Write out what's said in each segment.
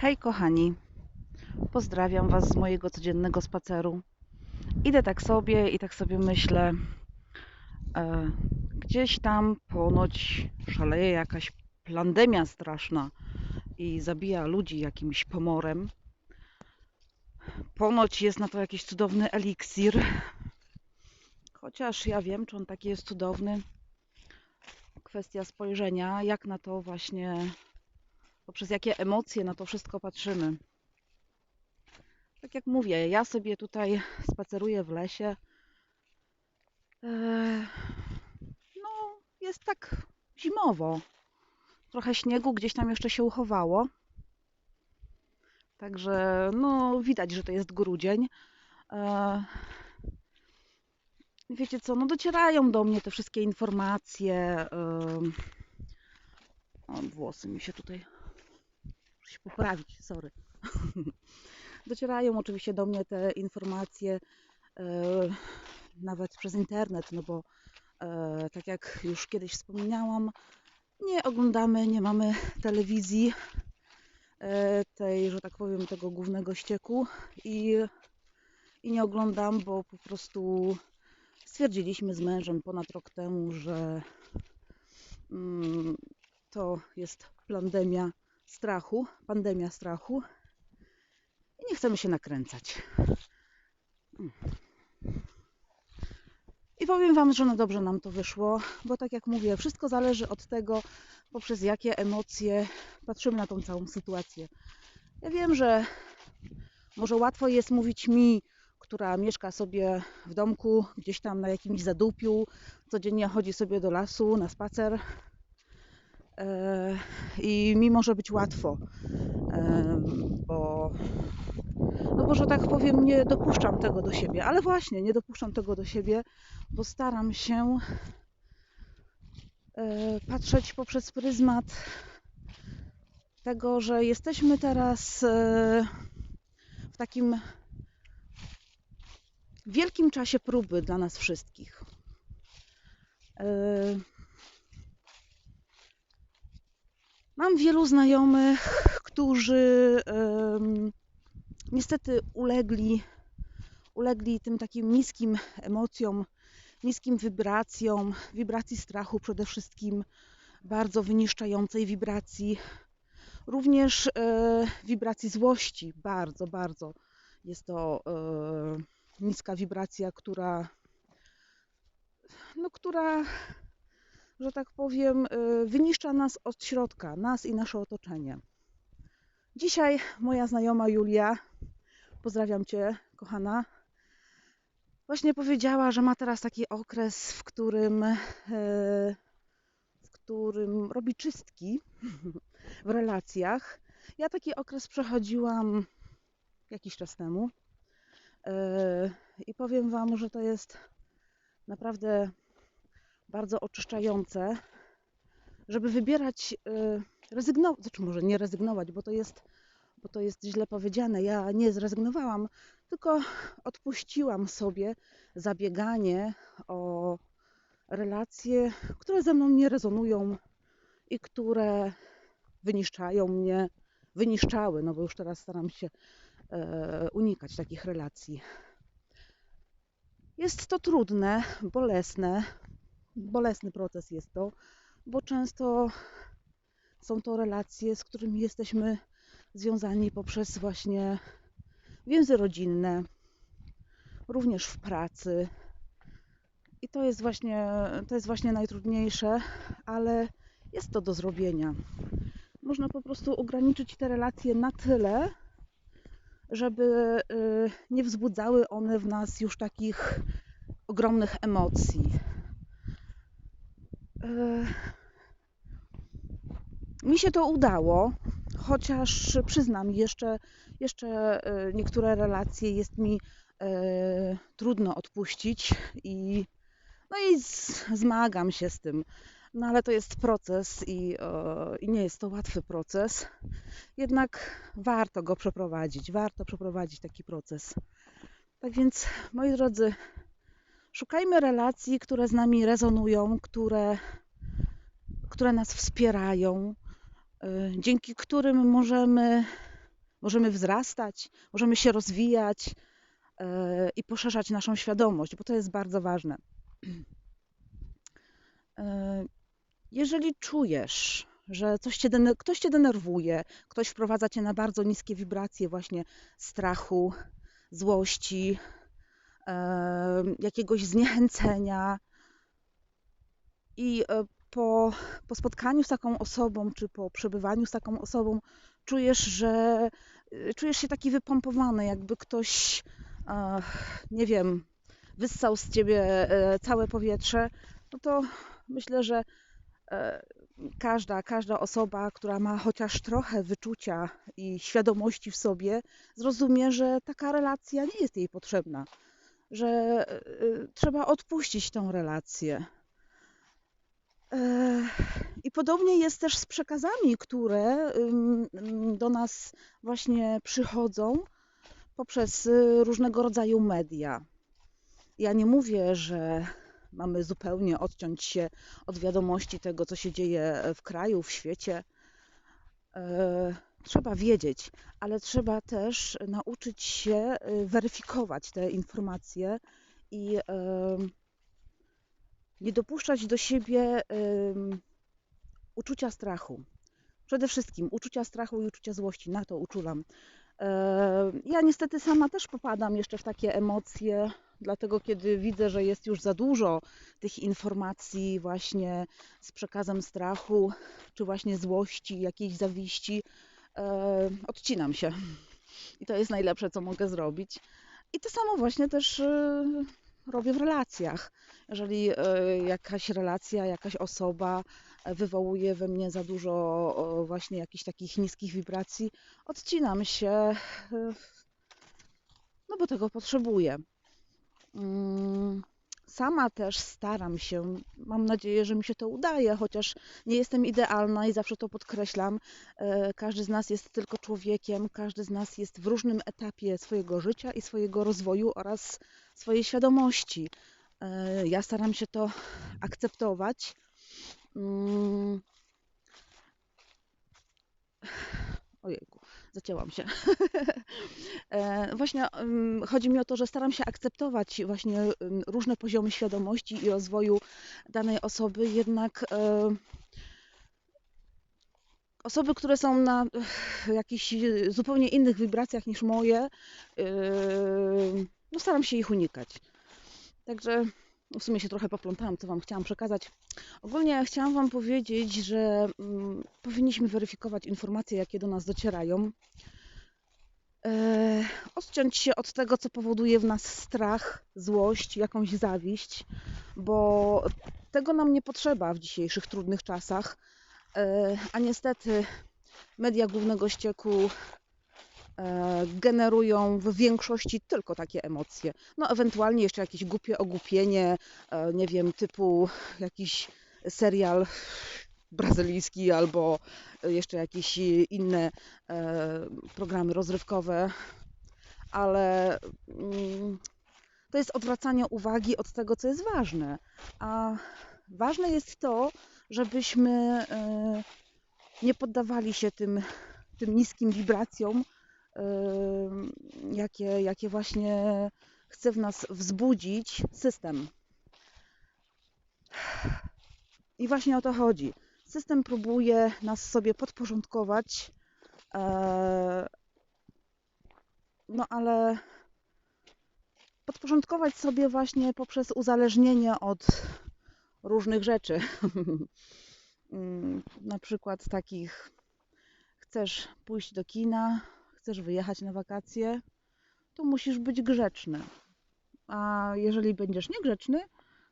Hej kochani, pozdrawiam Was z mojego codziennego spaceru. Idę tak sobie i tak sobie myślę, e, gdzieś tam ponoć szaleje jakaś pandemia straszna i zabija ludzi jakimś pomorem. Ponoć jest na to jakiś cudowny eliksir, chociaż ja wiem, czy on taki jest cudowny. Kwestia spojrzenia, jak na to właśnie poprzez jakie emocje na to wszystko patrzymy. Tak jak mówię, ja sobie tutaj spaceruję w lesie. Eee, No, jest tak zimowo. Trochę śniegu gdzieś tam jeszcze się uchowało. Także, no, widać, że to jest grudzień. Eee, Wiecie co, no docierają do mnie te wszystkie informacje. em, O, włosy mi się tutaj Muszę się poprawić, sorry. Docierają oczywiście do mnie te informacje e, nawet przez internet, no bo e, tak jak już kiedyś wspomniałam, nie oglądamy, nie mamy telewizji e, tej, że tak powiem, tego głównego ścieku i, i nie oglądam, bo po prostu stwierdziliśmy z mężem ponad rok temu, że mm, to jest pandemia strachu, pandemia strachu i nie chcemy się nakręcać. I powiem Wam, że no dobrze nam to wyszło, bo tak jak mówię, wszystko zależy od tego, poprzez jakie emocje patrzymy na tą całą sytuację. Ja wiem, że może łatwo jest mówić mi, która mieszka sobie w domku, gdzieś tam na jakimś zadupiu, codziennie chodzi sobie do lasu na spacer, i mi może być łatwo, e, bo, no bo, że tak powiem, nie dopuszczam tego do siebie, ale właśnie nie dopuszczam tego do siebie, bo staram się e, patrzeć poprzez pryzmat tego, że jesteśmy teraz w takim wielkim czasie próby dla nas wszystkich. Mam wielu znajomych, którzy um, niestety ulegli, ulegli tym takim niskim emocjom, niskim wibracjom, wibracji strachu przede wszystkim, bardzo wyniszczającej wibracji, również e, wibracji złości, bardzo, bardzo jest to e, niska wibracja, która, no, która że tak powiem, y, wyniszcza nas od środka, nas i nasze otoczenie. Dzisiaj moja znajoma Julia, pozdrawiam Cię, kochana, właśnie powiedziała, że ma teraz taki okres, w którym, y, w którym robi czystki w relacjach. Ja taki okres przechodziłam jakiś czas temu y, i powiem Wam, że to jest naprawdę bardzo oczyszczające, żeby wybierać, y, rezygnować, znaczy może nie rezygnować, bo to jest, bo to jest źle powiedziane. Ja nie zrezygnowałam, tylko odpuściłam sobie zabieganie o relacje, które ze mną nie rezonują i które wyniszczają mnie, wyniszczały, no bo już teraz staram się e, unikać takich relacji. Jest to trudne, bolesne, bolesny proces jest to, bo często są to relacje, z którymi jesteśmy związani poprzez właśnie więzy rodzinne, również w pracy. I to jest właśnie, to jest właśnie najtrudniejsze, ale jest to do zrobienia. Można po prostu ograniczyć te relacje na tyle, żeby y, nie wzbudzały one w nas już takich ogromnych emocji. Mi się to udało, chociaż przyznam, jeszcze, jeszcze e, niektóre relacje jest mi e, trudno odpuścić i, no i zmagam się z tym. No ale to jest proces i, e, i nie jest to łatwy proces. Jednak warto go przeprowadzić, warto przeprowadzić taki proces. Tak więc, moi drodzy, Szukajmy relacji, które z nami rezonują, które, które nas wspierają, y, dzięki którym możemy możemy wzrastać, możemy się rozwijać e, i poszerzać naszą świadomość, bo to jest bardzo ważne. E, jeżeli czujesz, że coś cię, ktoś cię denerwuje, ktoś wprowadza cię na bardzo niskie wibracje właśnie strachu, złości, jakiegoś zniechęcenia. I po, po spotkaniu z taką osobą, czy po przebywaniu z taką osobą, czujesz, że y, czujesz się taki wypompowany, jakby ktoś, nie wiem, wyssał z ciebie e, całe powietrze, no to myślę, że e, każda, każda osoba, która ma chociaż trochę wyczucia i świadomości w sobie, zrozumie, że taka relacja nie jest jej potrzebna, że e, trzeba odpuścić tą relację i podobnie jest też z przekazami, które do nas właśnie przychodzą poprzez y, różnego rodzaju media. Ja nie mówię, że mamy zupełnie odciąć się od wiadomości tego, co się dzieje w kraju, w świecie. Trzeba wiedzieć, ale trzeba też nauczyć się y, weryfikować te informacje i nie dopuszczać do siebie uczucia strachu. Przede wszystkim uczucia strachu i uczucia złości, na to uczulam. Ja niestety sama też popadam jeszcze w takie emocje, dlatego kiedy widzę, że jest już za dużo tych informacji właśnie z przekazem strachu, czy właśnie złości, jakiejś zawiści, odcinam się. I to jest najlepsze, co mogę zrobić. I to samo właśnie też y, robię w relacjach. Jeżeli e, jakaś relacja, jakaś osoba e, wywołuje we mnie za dużo właśnie jakichś takich niskich wibracji, odcinam się, e, no bo tego potrzebuję. Mm, sama też staram się, mam nadzieję, że mi się to udaje, chociaż nie jestem idealna i zawsze to podkreślam. Każdy z nas jest tylko człowiekiem, każdy z nas jest w różnym etapie swojego życia i swojego rozwoju oraz swojej świadomości. E, ja staram się to akceptować. Mm. Ojejku, zacięłam się. E, właśnie mm, chodzi mi o to, że staram się akceptować właśnie mm, różne poziomy świadomości i rozwoju danej osoby, jednak e, osoby, które są na jakichś zupełnie innych wibracjach niż moje, no staram się ich unikać. Także w sumie się trochę poplątałam, co Wam chciałam przekazać. Ogólnie chciałam Wam powiedzieć, że mm, powinniśmy weryfikować informacje, jakie do nas docierają. E, odciąć się od tego, co powoduje w nas strach, złość, jakąś zawiść, bo tego nam nie potrzeba w dzisiejszych trudnych czasach. E, a niestety media głównego ścieku generują w większości tylko takie emocje. No ewentualnie jeszcze jakieś głupie ogłupienie, e, nie wiem, typu jakiś serial brazylijski albo jeszcze jakieś inne e, programy rozrywkowe, ale mm, to jest odwracanie uwagi od tego, co jest ważne. A ważne jest to, żebyśmy nie poddawali się tym, tym niskim wibracjom, jakie, jakie właśnie chce w nas wzbudzić system. I właśnie o to chodzi. System próbuje nas sobie podporządkować, e, no ale podporządkować sobie właśnie poprzez uzależnienie od różnych rzeczy. Na przykład takich chcesz pójść do kina, chcesz wyjechać na wakacje, to musisz być grzeczny. A jeżeli będziesz niegrzeczny,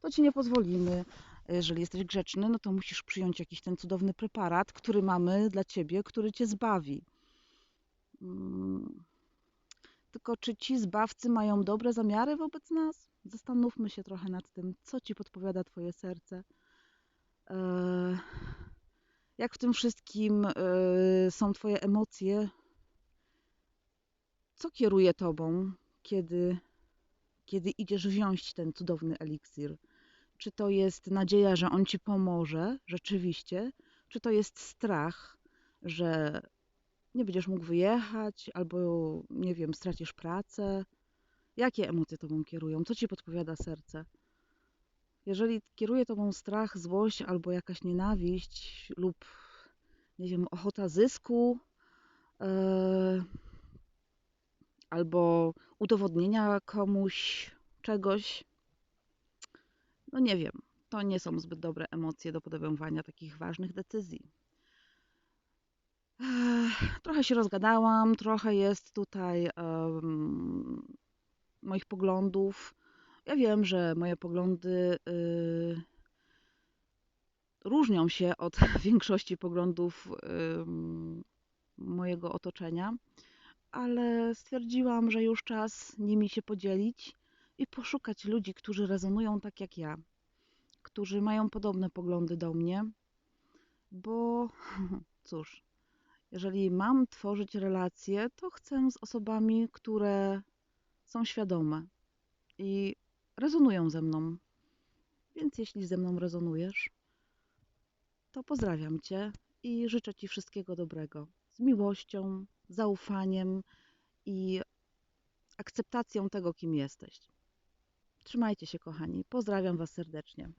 to ci nie pozwolimy. Jeżeli jesteś grzeczny, no to musisz przyjąć jakiś ten cudowny preparat, który mamy dla ciebie, który cię zbawi. Hmm. Tylko czy ci zbawcy mają dobre zamiary wobec nas? Zastanówmy się trochę nad tym, co ci podpowiada Twoje serce. Eee, jak w tym wszystkim eee, są Twoje emocje, co kieruje tobą, kiedy, kiedy idziesz wziąć ten cudowny eliksir? Czy to jest nadzieja, że on ci pomoże rzeczywiście, czy to jest strach, że nie będziesz mógł wyjechać, albo nie wiem, stracisz pracę. Jakie emocje tobą kierują? Co ci podpowiada serce? Jeżeli kieruje tobą strach, złość albo jakaś nienawiść lub nie wiem, ochota zysku, e, albo udowodnienia komuś czegoś, no nie wiem, to nie są zbyt dobre emocje do podejmowania takich ważnych decyzji. Trochę się rozgadałam, trochę jest tutaj em, moich poglądów. Ja wiem, że moje poglądy y, różnią się od większości poglądów ym, mojego otoczenia, ale stwierdziłam, że już czas nimi się podzielić i poszukać ludzi, którzy rezonują tak jak ja, którzy mają podobne poglądy do mnie, bo cóż, jeżeli mam tworzyć relacje, to chcę z osobami, które są świadome i rezonują ze mną. Więc jeśli ze mną rezonujesz, to pozdrawiam Cię i życzę Ci wszystkiego dobrego. Z miłością, zaufaniem i akceptacją tego, kim jesteś. Trzymajcie się, kochani. Pozdrawiam Was serdecznie.